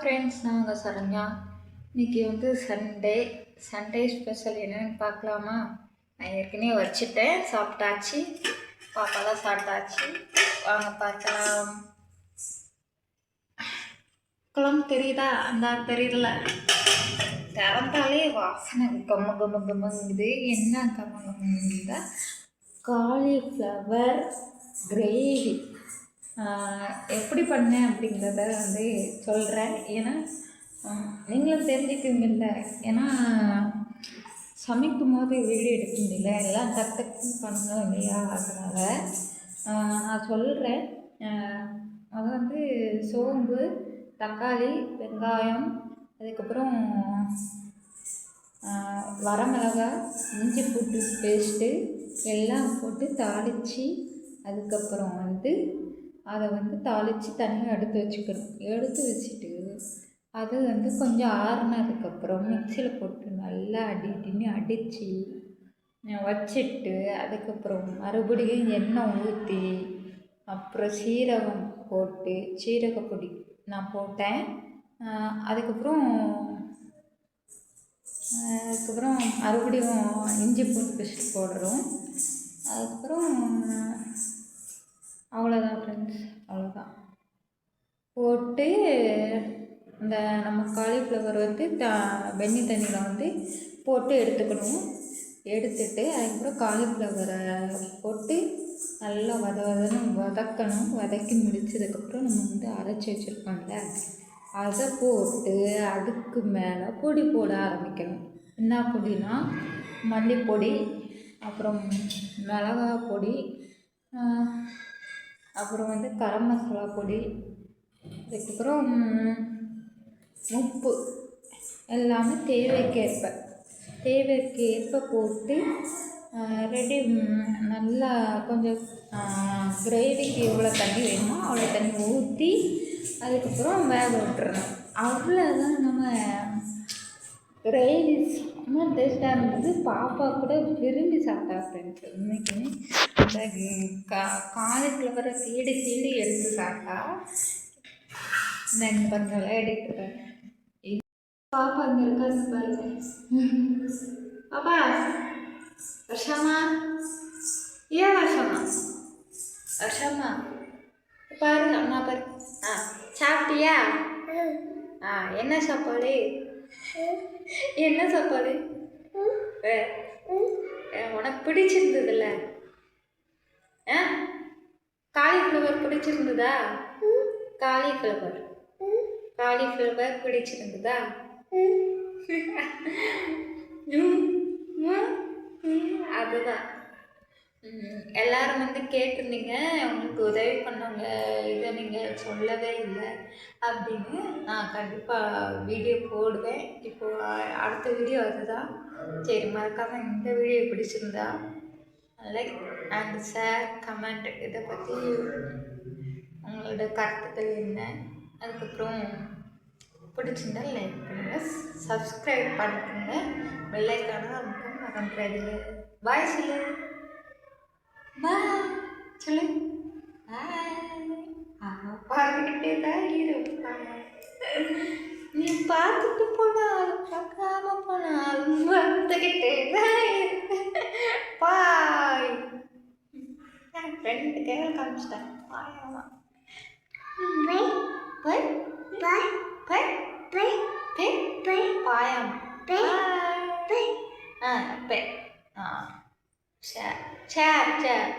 Friends நாங்கள் சரண்யா. இன்னைக்கு வந்து சண்டே சண்டே ஸ்பெஷல் என்னன்னு பார்க்கலாமா? நான் ஏற்கனவே வச்சுட்டேன். சாப்பிட்டாச்சு. பாப்பாலாம் சாப்பிட்டாச்சு. வாங்க பார்க்கலாம். குளம் தெரியுதா? அந்த தெரியல. திறந்தாலே வாசனை கம்ம கம்ம கம்மங்குது என்ன கம்ம கம்மங்குதா காலிஃப்ளவர் கிரேவி எப்படி பண்ணேன் அப்படிங்கிறத வந்து சொல்கிறேன் ஏன்னா நீங்களும் தெரிஞ்சுக்குவீங்கல்ல. ஏன்னா சமைக்கும் போது வீடியோ எடுக்க முடியல. எல்லாம் கற்றுக்கு பண்ணணும் இல்லையா? அதனால் நான் சொல்கிறேன் அது வந்து சோம்பு தக்காளி வெங்காயம் அதுக்கப்புறம் வரமிளகாய் இஞ்சி பூட்டு பேஸ்ட்டு எல்லாம் போட்டு தாளித்து அதுக்கப்புறம் வந்து அதை வந்து தாளித்து தனியாக எடுத்து வச்சுக்கணும். எடுத்து வச்சுட்டு அது வந்து கொஞ்சம் ஆறுனதுக்கப்புறம் மிக்சியில் போட்டு நல்லா அடி அடின்னு அடித்து வச்சுட்டு அதுக்கப்புறம் மறுபடியும் எண்ணெய் ஊற்றி அப்புறம் சீரகம் போட்டு சீரகப்பொடி நான் போட்டேன். அதுக்கப்புறம் அதுக்கப்புறம் மறுபடியும் இஞ்சி பூண்டு பேஸ்ட் போடுறோம் அதுக்கப்புறம் அவ்வளோதான் ஃப்ரெண்ட்ஸ் அவ்வளோதான் போட்டு இந்த நம்ம காலிஃப்ளவர் வந்து த வெந்நி தண்ணியில் வந்து போட்டு எடுத்துக்கணும். எடுத்துட்டு அதுக்கப்புறம் காலிஃப்ளவரை போட்டு நல்லா வத வதன்னு வதக்கணும். வதக்கி முடிச்சதுக்கப்புறம் நம்ம வந்து அரைச்சி வச்சுருக்கோம்ல அதை போட்டு அதுக்கு மேலே பொடி போட ஆரம்பிக்கணும். என்ன பொடினா மல்லிப்பொடி அப்புறம் மிளகாய் பொடி அப்புறம் வந்து கரம் மசாலா பொடி அதுக்கப்புறம் உப்பு. எல்லாமே தேவைக்கேற்ப. தேவைக்கேற்ப போட்டு ரெடி நல்லா கொஞ்சம் கிரேவிக்கு எவ்வளோ தண்ணி வேணுமோ அவ்வளோ தண்ணி ஊற்றி அதுக்கப்புறம் வேக விட்டுறணும். அவ்வளோதான் நம்ம கிரேவி செம்ம டேஸ்ட்டாக இருந்தது. பாப்பா கூட விரும்பி சாப்பிட்டா ஃப்ரெண்ட்ஸ் இன்னைக்குமே அந்த கா காலிஃப்ளவரை சீடு சீடு எடுத்து சாப்பிட்டா நான் கொஞ்சம் எடுத்துருக்கேன் பாப்பா இங்கே இருக்காங்க பாருங்க பாப்பா வருஷமா ஏன் வருஷமா வருஷமா பாரு அம்மா பாரு ஆ சாப்பிட்டியா ஆ என்ன சாப்பாடு என்ன சாப்பாடு உனக்கு பிடிச்சிருந்ததுல்ல ஆ காலிஃப்ளவர் பிடிச்சிருந்ததா காலிஃப்ளவர் காலிஃப்ளவர் பிடிச்சிருந்ததா? ம், அதுதான் எல்லாரும் வந்து கேட்டிருந்தீங்க உங்களுக்கு உதவி பண்ணவங்க இதை நீங்கள் சொல்லவே இல்லை அப்படின்னு நான் கண்டிப்பாக வீடியோ போடுவேன். இப்போது அடுத்த வீடியோ அதுதான் சரி மறக்காமல் இந்த வீடியோ பிடிச்சிருந்தா லைக் அண்ட் ஷேர் கமெண்ட் இதை பற்றி உங்களோட கருத்துக்கள் என்ன? அதுக்கப்புறம் பிடிச்சிருந்தா லைக் பண்ணுங்கள் சப்ஸ்கிரைப் பண்ணுங்க பெல்லைக்கான அமுக்க மறந்துடாதீங்க பாய் சொல்லு. பாய் சொல்லு. பாய் பார்த்துக்கிட்டே தான் இருப்பாங்க. நீ பார்த்துட்டு போனால் பார்க்காம போனால் பார்த்துக்கிட்டே தான் பாய் ரெண்டு கேள்வி காமிச்சிட்டேன். பாய் ஆமாம் bye bye bye bye bye பாயாமா bye ஆ பை ஆ சேர் சேர் சேர்